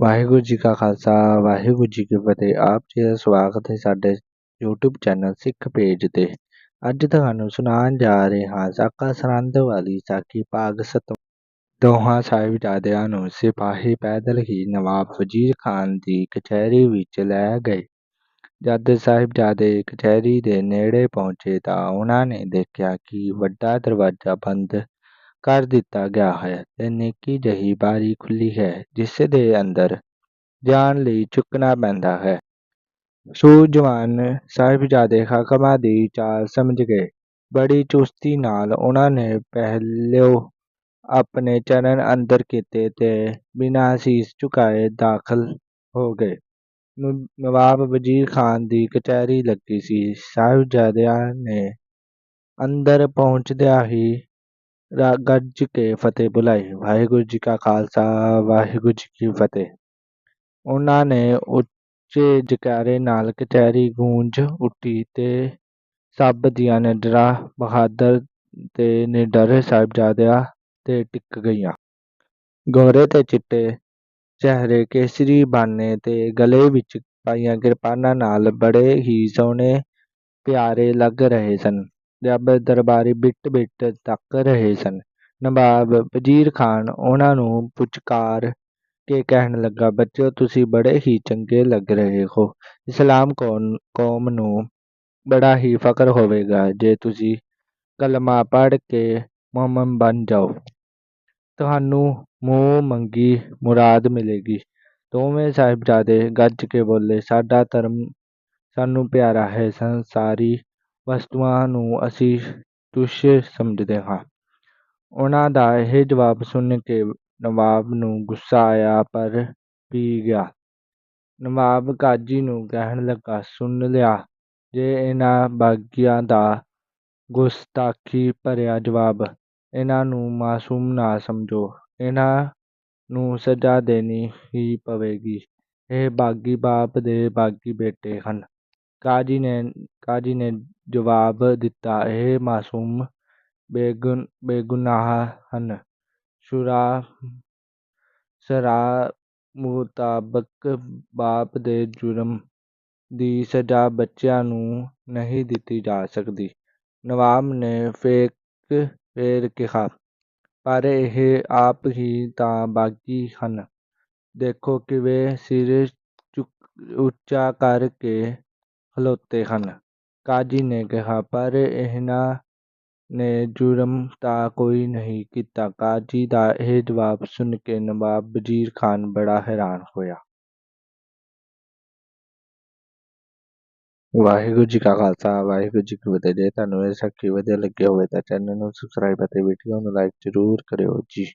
ਵਾਹਿਗੁਰੂ ਜੀ ਕਾ ਖਾਲਸਾ, ਵਾਹਿਗੁਰੂ ਜੀ ਕੀ ਫਤਿਹ। ਆਪ ਜੀ ਦਾ ਸਵਾਗਤ ਹੈ ਸਾਡੇ YouTube ਚੈਨਲ ਸਿੱਖ ਪੇਜ ਤੇ। ਅੱਜ ਤੁਹਾਨੂੰ ਸੁਣਾਉਣ ਜਾ ਰਹੇ ਹਾਂ ਸਾਕਾ ਸਰੰਦ ਵਾਲੀ ਸਾਕੀ ਭਾਗ ਸਤ। ਦੋਹਾਂ ਸਾਹਿਬਜ਼ਾਦਿਆਂ ਨੂੰ ਸਿਪਾਹੀ ਪੈਦਲ ਹੀ ਨਵਾਬ ਵਜ਼ੀਰ ਖਾਨ ਦੀ ਕਚਹਿਰੀ ਵਿੱਚ ਲੈ ਗਏ। ਜਦ ਸਾਹਿਬਜ਼ਾਦੇ ਕਚਹਿਰੀ ਦੇ ਨੇੜੇ ਪਹੁੰਚੇ ਤਾਂ ਉਹਨਾਂ ਨੇ ਦੇਖਿਆ ਕਿ ਵੱਡਾ ਦਰਵਾਜ਼ਾ ਬੰਦ ਕਰ ਦਿੱਤਾ ਗਿਆ ਹੈ ਤੇ ਨਿੱਕੀ ਜਿਹੀ ਬਾਰੀ ਖੁੱਲੀ ਹੈ, ਜਿਸ ਦੇ ਅੰਦਰ ਜਾਣ ਲਈ ਝੁਕਣਾ ਪੈਂਦਾ ਹੈ। ਸੂਝਵਾਨ ਸਾਹਿਬਜ਼ਾਦੇ ਹਾਕਮਾਂ ਦੀ ਚਾਲ ਸਮਝ ਗਏ। ਬੜੀ ਚੁਸਤੀ ਨਾਲ ਉਹਨਾਂ ਨੇ ਪਹਿਲੋਂ ਆਪਣੇ ਚਰਨ ਅੰਦਰ ਕੀਤੇ ਤੇ ਬਿਨਾਂ ਸੀਸ ਝੁਕਾਏ ਦਾਖਲ ਹੋ ਗਏ। ਨਵਾਬ ਵਜ਼ੀਰ ਖਾਨ ਦੀ ਕਚਹਿਰੀ ਲੱਗੀ ਸੀ। ਸਾਹਿਬਜ਼ਾਦਿਆਂ ਨੇ ਅੰਦਰ ਪਹੁੰਚਦਿਆਂ ਹੀ ਗੱਜ ਕੇ ਫਤਿਹ ਬੁਲਾਈ ਵਾਹਿਗੁਰੂ ਜੀ ਕਾ ਖਾਲਸਾ ਵਾਹਿਗੁਰੂ ਜੀ ਕੀ ਫਤਿਹ ਉਹਨਾਂ ਨੇ ਉੱਚੇ ਜਕਾਰੇ ਨਾਲ ਕਚਹਿਰੀ ਗੂੰਜ ਉੱਠੀ ਤੇ ਸਭ ਦੀਆਂ ਨਜ਼ਰਾਂ ਬਹਾਦਰ ਤੇ ਨਿਡਰ ਸਾਹਿਬਜ਼ਾਦਿਆਂ ਤੇ ਟਿਕ ਗਈਆਂ ਗੋਰੇ ਤੇ ਚਿੱਟੇ ਚਿਹਰੇ ਕੇਸਰੀ ਬਾਨੇ ਤੇ ਗਲੇ ਵਿੱਚ ਪਾਈਆਂ ਕਿਰਪਾਨਾਂ ਨਾਲ ਬੜੇ ਹੀ ਸੋਹਣੇ ਪਿਆਰੇ ਲੱਗ ਰਹੇ ਸਨ ਜਦ ਦਰਬਾਰੀ ਬਿੱਟ ਬਿੱਟ ਤੱਕ ਰਹੇ ਸਨ। ਨਵਾਬ ਵਜ਼ੀਰ ਖਾਨ ਉਹਨਾਂ ਨੂੰ ਪੁਚਕਾਰ ਕੇ ਕਹਿਣ ਲੱਗਾ, ਬੱਚਿਓ, ਤੁਸੀਂ ਬੜੇ ਹੀ ਚੰਗੇ ਲੱਗ ਰਹੇ ਹੋ। ਇਸਲਾਮ ਕੌਮ ਨੂੰ ਬੜਾ ਹੀ ਫ਼ਕਰ ਹੋਵੇਗਾ ਜੇ ਤੁਸੀਂ ਕਲਮਾ ਪੜ੍ਹ ਕੇ ਮੂਮਨ ਬਣ ਜਾਓ। ਤੁਹਾਨੂੰ ਮੂੰਹ ਮੰਗੀ ਮੁਰਾਦ ਮਿਲੇਗੀ। ਦੋਵੇਂ ਸਾਹਿਬਜ਼ਾਦੇ ਗੱਜ ਕੇ ਬੋਲੇ, ਸਾਡਾ ਧਰਮ ਸਾਨੂੰ ਪਿਆਰਾ ਹੈ, ਸੰਸਾਰੀ ਵਸਤੂਆਂ ਨੂੰ ਅਸੀਂ ਤੁਛ ਸਮਝਦੇ ਹਾਂ। ਉਹਨਾਂ ਦਾ ਇਹ ਜਵਾਬ ਸੁਣ ਕੇ ਨਵਾਬ ਨੂੰ ਗੁੱਸਾ ਆਇਆ, ਪਰ ਪੀ ਗਿਆ। ਨਵਾਬ ਕਾਜੀ ਨੂੰ ਕਹਿਣ ਲੱਗਾ, ਸੁਣ ਲਿਆ, ਜੇ ਇਹਨਾਂ ਬਾਗੀਆਂ ਦਾ ਗੁਸਤਾਖੀ ਭਰਿਆ ਜਵਾਬ, ਇਹਨਾਂ ਨੂੰ ਮਾਸੂਮ ਨਾ ਸਮਝੋ। ਇਹਨਾਂ ਨੂੰ ਸਜ਼ਾ ਦੇਣੀ ਹੀ ਪਵੇਗੀ। ਇਹ ਬਾਗੀ ਬਾਪ ਦੇ ਬਾਗੀ ਬੇਟੇ ਹਨ। ਕਾਜੀ ਨੇ ਕਾਜੀ ਨੇ ਜਵਾਬ ਦਿੱਤਾ ਇਹ ਮਾਸੂਮ ਬੇਗੁਨਾਹ ਹਨ ਸ਼ੁਰਾ ਸ਼ਰਾ ਮੁਤਾਬਕ ਬਾਪ ਦੇ ਜੁਰਮ ਦੀ ਸਜ਼ਾ ਬੱਚਿਆਂ ਨੂੰ ਨਹੀਂ ਦਿੱਤੀ ਜਾ ਸਕਦੀ ਨਵਾਬ ਨੇ ਫੇਕ ਫੇਰ ਕਿਹਾ ਪਰ ਇਹ ਆਪ ਹੀ ਤਾਂ ਬਾਗੀ ਹਨ ਦੇਖੋ ਕਿਵੇਂ ਸਿਰ ਉੱਚਾ ਕਰ ਕੇ ਖਲੋਤੇ ਹਨ। ਕਾਜੀ ਨੇ ਕਿਹਾ, ਪਰ ਇਹਨਾਂ ਨੇ ਜੁਰਮ ਤਾਂ ਕੋਈ ਨਹੀਂ ਕੀਤਾ। ਕਾਜੀ ਦਾ ਇਹ ਜਵਾਬ ਸੁਣ ਕੇ ਨਵਾਬ ਵਜ਼ੀਰ ਖਾਨ ਬੜਾ ਹੈਰਾਨ ਹੋਇਆ। ਵਾਹਿਗੁਰੂ ਜੀ ਕਾ ਖਾਲਸਾ, ਵਾਹਿਗੁਰੂ ਜੀ ਕੀ ਫਤਿਹ। ਜੇ ਤੁਹਾਨੂੰ ਇਹ ਸਾਖੀ ਵਧੀਆ ਲੱਗੀ ਹੋਵੇ ਤਾਂ ਚੈਨਲ ਨੂੰ ਸਬਸਕ੍ਰਾਈਬ ਅਤੇ ਵੀਡੀਓ ਨੂੰ ਲਾਈਕ ਜ਼ਰੂਰ ਕਰਿਓ ਜੀ।